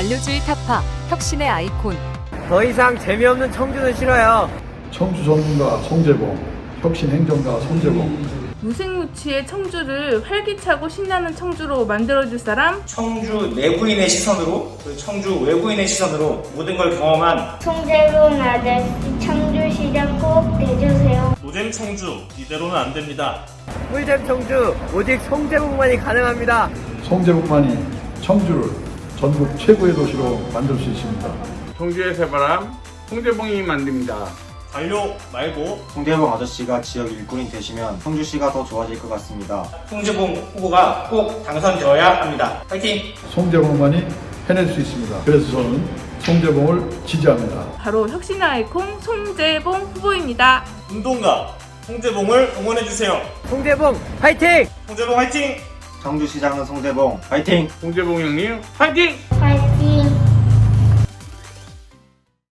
인류주의 타파, 혁신의 아이콘. 더 이상 재미없는 청주는 싫어요. 청주 전문가 송재봉, 혁신 행정가 손재봉, 무색무취의 청주를 활기차고 신나는 청주로 만들어줄 사람 청주 내부인의 시선으로 그리고 청주 외부인의 시선으로 모든 걸 경험한 송재봉 아저씨 청주시장 꼭 내주세요. 노잼 청주 이대로는 안 됩니다. 꿀잼 청주 오직 송재봉만이 가능합니다. 송재봉만이 청주를 전국 최고의 도시로 만들 수 있습니다. 청주의 새바람 송재봉이 만듭니다. 관료 말고 송대봉 아저씨가 지역 일꾼이 되시면 청주시가 더 좋아질 것 같습니다. 송재봉 후보가 꼭 당선되어야 합니다. 파이팅! 송재봉만이 해낼 수 있습니다. 그래서 저는 송재봉을 지지합니다. 바로 혁신의 아이콘 송재봉 후보입니다. 운동가 송재봉을 응원해주세요. 송재봉 파이팅! 송재봉 화이팅! 청주시장은 송대봉 파이팅! 송재봉 형님 파이팅! 화이팅!